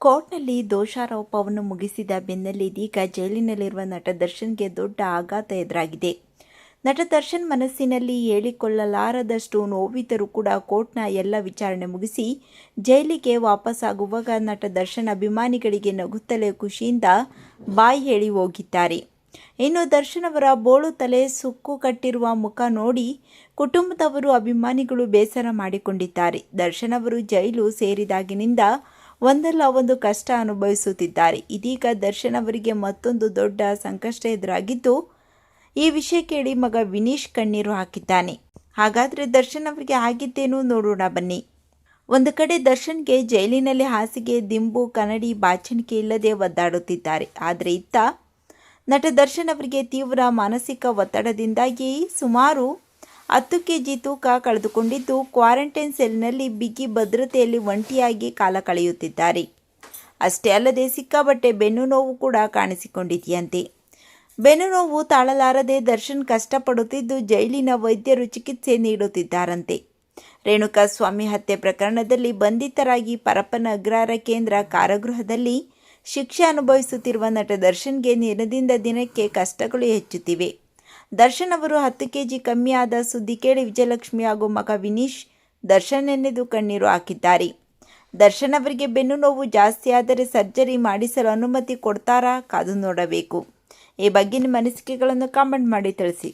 ಕೋರ್ಟ್ನಲ್ಲಿ ದೋಷಾರೋಪವನ್ನು ಮುಗಿಸಿದ ಬೆನ್ನಲ್ಲೇ ಇದೀಗ ಜೈಲಿನಲ್ಲಿರುವ ನಟ ದರ್ಶನ್ಗೆ ದೊಡ್ಡ ಆಘಾತ ಎದುರಾಗಿದೆ. ನಟ ದರ್ಶನ್ ಮನಸ್ಸಿನಲ್ಲಿ ಹೇಳಿಕೊಳ್ಳಲಾರದಷ್ಟು ನೋವಿದ್ದರೂ ಕೂಡ ಕೋರ್ಟ್ನ ಎಲ್ಲ ವಿಚಾರಣೆ ಮುಗಿಸಿ ಜೈಲಿಗೆ ವಾಪಸ್ಸಾಗುವಾಗ ನಟ ದರ್ಶನ್ ಅಭಿಮಾನಿಗಳಿಗೆ ನಗುತ್ತಲೇ ಖುಷಿಯಿಂದ ಬಾಯಿ ಹೇಳಿ ಹೋಗಿದ್ದಾರೆ. ಇನ್ನು ದರ್ಶನ್ ಅವರ ಬೋಳು ತಲೆ ಸುಕ್ಕು ಕಟ್ಟಿರುವ ಮುಖ ನೋಡಿ ಕುಟುಂಬದವರು ಅಭಿಮಾನಿಗಳು ಬೇಸರ ಮಾಡಿಕೊಂಡಿದ್ದಾರೆ. ದರ್ಶನ್ ಅವರು ಜೈಲು ಸೇರಿದಾಗಿನಿಂದ ಒಂದಲ್ಲ ಒಂದು ಕಷ್ಟ ಅನುಭವಿಸುತ್ತಿದ್ದಾರೆ. ಇದೀಗ ದರ್ಶನ್ ಅವರಿಗೆ ಮತ್ತೊಂದು ದೊಡ್ಡ ಸಂಕಷ್ಟ ಎದುರಾಗಿದ್ದು, ಈ ವಿಷಯ ಕೇಳಿ ಮಗ ವಿನೀಶ್ ಕಣ್ಣೀರು ಹಾಕಿದ್ದಾನೆ. ಹಾಗಾದರೆ ದರ್ಶನ್ ಅವರಿಗೆ ಆಗಿದ್ದೇನು ನೋಡೋಣ ಬನ್ನಿ. ಒಂದು ಕಡೆ ದರ್ಶನ್ಗೆ ಜೈಲಿನಲ್ಲಿ ಹಾಸಿಗೆ, ದಿಂಬು, ಕನ್ನಡಿ, ಬಾಚಣಿಕೆ ಇಲ್ಲದೆ ಒದ್ದಾಡುತ್ತಿದ್ದಾರೆ. ಆದರೆ ಇತ್ತ ನಟ ದರ್ಶನ್ ಅವರಿಗೆ ತೀವ್ರ ಮಾನಸಿಕ ಒತ್ತಡದಿಂದಾಗಿ ಸುಮಾರು ಹತ್ತು ಕೆ ಜಿ ತೂಕ ಕಳೆದುಕೊಂಡಿದ್ದು ಕ್ವಾರಂಟೈನ್ ಸೆಲ್ನಲ್ಲಿ ಬಿಗಿ ಭದ್ರತೆಯಲ್ಲಿ ಒಂಟಿಯಾಗಿ ಕಾಲ ಕಳೆಯುತ್ತಿದ್ದಾರೆ. ಅಷ್ಟೇ ಅಲ್ಲದೆ ಸಿಕ್ಕಾಬಟ್ಟೆ ಬೆನ್ನು ನೋವು ಕೂಡ ಕಾಣಿಸಿಕೊಂಡಿದೆಯಂತೆ. ಬೆನ್ನು ನೋವು ತಾಳಲಾರದೆ ದರ್ಶನ್ ಕಷ್ಟಪಡುತ್ತಿದ್ದು ಜೈಲಿನ ವೈದ್ಯರು ಚಿಕಿತ್ಸೆ ನೀಡುತ್ತಿದ್ದಾರಂತೆ. ರೇಣುಕಾಸ್ವಾಮಿ ಹತ್ಯೆ ಪ್ರಕರಣದಲ್ಲಿ ಬಂಧಿತರಾಗಿ ಪರಪ್ಪನ ಅಗ್ರಹಾರ ಕೇಂದ್ರ ಕಾರಾಗೃಹದಲ್ಲಿ ಶಿಕ್ಷೆ ಅನುಭವಿಸುತ್ತಿರುವ ನಟ ದರ್ಶನ್ಗೆ ದಿನದಿಂದ ದಿನಕ್ಕೆ ಕಷ್ಟಗಳು ಹೆಚ್ಚುತ್ತಿವೆ. ದರ್ಶನ್ ಅವರು ಹತ್ತು ಕೆ ಜಿ ಕಮ್ಮಿಯಾದ ಸುದ್ದಿ ಕೇಳಿ ವಿಜಯಲಕ್ಷ್ಮಿ ಹಾಗೂ ಮಗ ವಿನೀಶ್ ದರ್ಶನ್ ಎನ್ನೆದು ಕಣ್ಣೀರು ಹಾಕಿದ್ದಾರೆ. ದರ್ಶನ್ ಅವರಿಗೆ ಬೆನ್ನು ನೋವು ಜಾಸ್ತಿ ಆದರೆ ಸರ್ಜರಿ ಮಾಡಿಸಲು ಅನುಮತಿ ಕೊಡ್ತಾರಾ ಕಾದು ನೋಡಬೇಕು. ಈ ಬಗ್ಗೆ ನಿಮ್ಮ ಅನಿಸಿಕೆಗಳನ್ನು ಕಾಮೆಂಟ್ ಮಾಡಿ ತಿಳಿಸಿ.